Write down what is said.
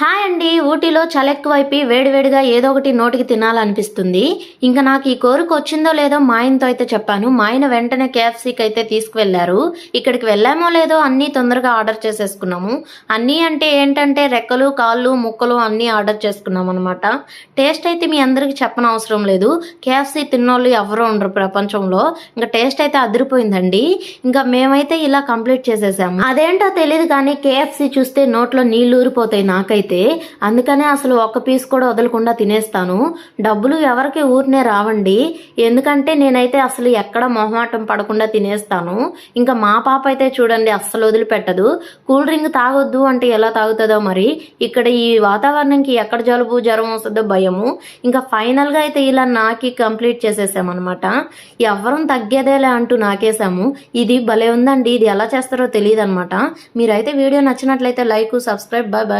Hi అండి. ఊటీలో చలి ఎక్కువైపోయి వేడివేడిగా ఏదో ఒకటి నోటికి తినాలనిపిస్తుంది. ఇంకా నాకు ఈ కోరిక వచ్చిందో లేదో మా ఆయనతో అయితే చెప్పాను. మా ఆయన వెంటనే కేఎఫ్సీకి అయితే తీసుకువెళ్ళారు. ఇక్కడికి వెళ్ళామో లేదో అన్నీ తొందరగా ఆర్డర్ చేసేసుకున్నాము. అన్నీ అంటే ఏంటంటే రెక్కలు కాళ్ళు ముక్కలు అన్నీ ఆర్డర్ చేసుకున్నాం అనమాట టేస్ట్ అయితే మీ అందరికీ చెప్పనవసరం అవసరం లేదు. కేఎఫ్సీ తిన్నోళ్ళు ఎవరు ఉండరు ప్రపంచంలో. ఇంకా టేస్ట్ అయితే అదిరిపోయిందండి. ఇంకా మేమైతే ఇలా కంప్లీట్ చేసేసాము. అదేంటో తెలియదు కానీ కేఎఫ్సీ చూస్తే నోట్లో నీళ్ళు ఊరిపోతాయి నాకైతే. అందుకనే అసలు ఒక్క పీస్ కూడా వదలకుండా తినేస్తాను. డబ్బులు ఎవరికి ఊరినే రావండి. ఎందుకంటే నేనైతే అసలు ఎక్కడ మొహమాటం పడకుండా తినేస్తాను. ఇంకా మా పాప అయితే చూడండి అస్సలు వదిలిపెట్టదు. కూల్ డ్రింక్ తాగొద్దు అంటే ఎలా తాగుతుందో మరి. ఇక్కడ ఈ వాతావరణంకి ఎక్కడ జలుబు జ్వరం వస్తుందో భయము. ఇంకా ఫైనల్గా అయితే ఇలా నాకి కంప్లీట్ చేసేసామన్నమాట. ఎవరం తగ్గేదేలే అంటూ నాకేసాము ఇది భలే ఉందండి. ఇది ఎలా చేస్తారో తెలియదు అనమాట మీరైతే వీడియో నచ్చినట్లయితే లైక్ సబ్స్క్రైబ్ బాయ్ బాయ్